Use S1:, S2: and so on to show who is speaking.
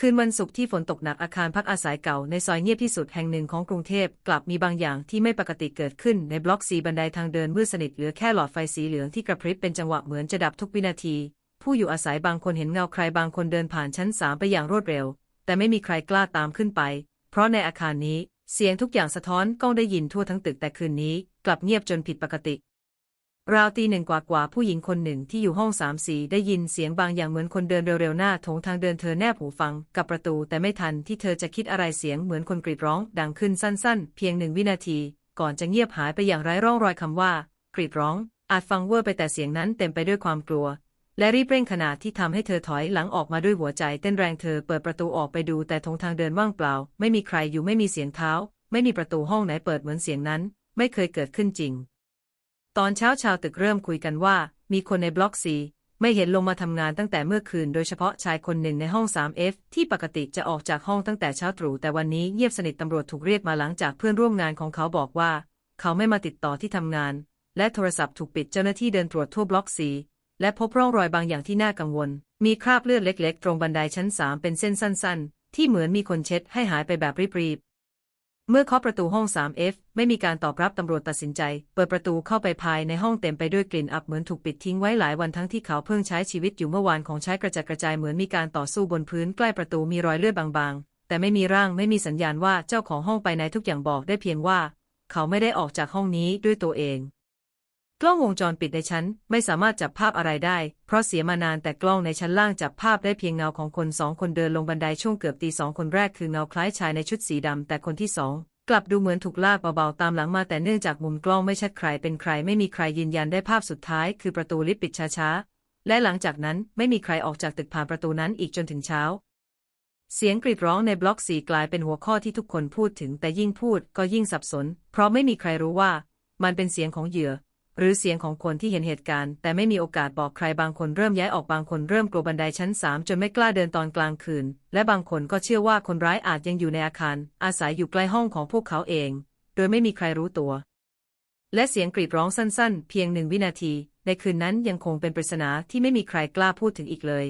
S1: คืนวันศุกร์ที่ฝนตกหนักอาคารพักอาศัยเก่าในซอยเงียบที่สุดแห่งหนึ่งของกรุงเทพกลับมีบางอย่างที่ไม่ปกติเกิดขึ้นในบล็อกสีบันไดทางเดินมืดสนิทเหลือแค่หลอดไฟสีเหลืองที่กระพริบเป็นจังหวะเหมือนจะดับทุกวินาที ผู้อยู่อาศัยบางคนเห็นเงาใครบางคนเดินผ่านชั้นสามไปอย่างรวดเร็ว แต่ไม่มีใครกล้าตามขึ้นไป เพราะในอาคารนี้เสียงทุกอย่างสะท้อนก้องได้ยินทั่วทั้งตึกแต่คืนนี้ กลับเงียบจนผิดปกติ ราวตีหนึ่งกว่ากว่าผู้หญิงคนหนึ่งที่อยู่ห้องสามสีได้ยินเสียงบางอย่างเหมือนคนเดินเร็วๆหน้าโถงทางเดินเธอแนบหูฟังกับประตูแต่ไม่ทันที่เธอจะคิดอะไรเสียงเหมือนคนกรีดร้องดังขึ้นสั้นๆ เพียงหนึ่งวินาที ก่อนจะเงียบหายไปอย่างไร้ร่องรอยคำว่า กรีดร้อง อาจฟังเวอร์ไปแต่เสียงนั้นเต็มไปด้วยความกลัว และรีบเร่งขนาดที่ทำให้เธอถอยหลังออกมาด้วยหัวใจเต้นแรงเธอเปิดประตูออกไปดูแต่ทงทางเดินว่างเปล่า ไม่มีใครอยู่ไม่มีเสียงเท้า ไม่มีประตูห้องไหนเปิดเหมือนเสียงนั้น ไม่เคยเกิดขึ้นจริง ตอนเช้าชาวตึกเริ่มคุยกันว่า มีคนในบล็อกซีไม่เห็นลงมาทำงานตั้งแต่เมื่อคืน โดยเฉพาะชายคนหนึ่งในห้อง 3F ที่ปกติจะออกจากห้องตั้งแต่เช้าตรู่แต่วันนี้เงียบสนิทตำรวจถูกเรียกมาหลังจากเพื่อนร่วมงานของเขาบอกว่า เขาไม่มาติดต่อที่ทำงาน และโทรศัพท์ถูกปิดเจ้าหน้าที่เดินตรวจทั่วบล็อกซีและพบร่องรอยบางอย่างที่น่ากังวล มีคราบเลือดเล็ก ๆ ตรงบันไดชั้นสามเป็นเส้นสั้น ๆ ที่เหมือนมีคนเช็ดให้หายไปแบบรีบ เมื่อเคาะประตูห้อง 3F ไม่มีการตอบรับตำรวจตัดสินใจ เปิดประตูเข้าไปภายในห้องเต็มไปด้วยกลิ่นอับเหมือนถูกปิดทิ้งไว้หลายวันทั้งที่เขาเพิ่งใช้ชีวิตอยู่เมื่อวานของใช้กระจัดกระจายเหมือนมีการต่อสู้บนพื้นใกล้ประตูมีรอยเลือดบางๆ แต่ไม่มีร่างไม่มีสัญญาณว่าเจ้าของห้องไปไหนทุกอย่างบอกได้เพียงว่า เขาไม่ได้ออกจากห้องนี้ด้วยตัวเอง กล้องวงจรปิดในชั้นไม่สามารถจับภาพอะไรได้ เพราะเสียมานานแต่กล้องในชั้นล่างจับภาพได้เพียงเงาของคนสองคนเดินลงบันไดช่วงเกือบตีสองคนแรกคือเงาคล้ายชายในชุดสีดำแต่คนที่สองกลับดูเหมือนถูกลากเบาๆตามหลังมาแต่เนื่องจากมุมกล้องไม่ชัดใครเป็นใครไม่มีใครยืนยันได้ภาพสุดท้าย คือประตูลิฟต์ปิดช้าๆ และหลังจากนั้นไม่มีใครออกจากตึกผ่านประตูนั้นอีกจนถึงเช้า เสียงกรีดร้องในบล็อกสีกลายเป็นหัวข้อที่ทุกคนพูดถึงแต่ยิ่งพูดก็ยิ่งสับสน เพราะไม่มีใครรู้ว่า มันเป็นเสียงของเหยื่อ หรือเสียงของคนที่เห็นเหตุการณ์ แต่ไม่มีโอกาสบอกใครบางคนเริ่มย้ายออกบางคนเริ่มกลัวบันไดชั้นสามจนไม่กล้าเดินตอนกลางคืน และบางคนก็เชื่อว่าคนร้ายอาจยังอยู่ในอาคาร อาศัยอยู่ใกล้ห้องของพวกเขาเอง โดยไม่มีใครรู้ตัว และเสียงกรีดร้องสั้นๆ เพียงหนึ่งวินาที ในคืนนั้นยังคงเป็นปริศนาที่ไม่มีใครกล้าพูดถึงอีกเลย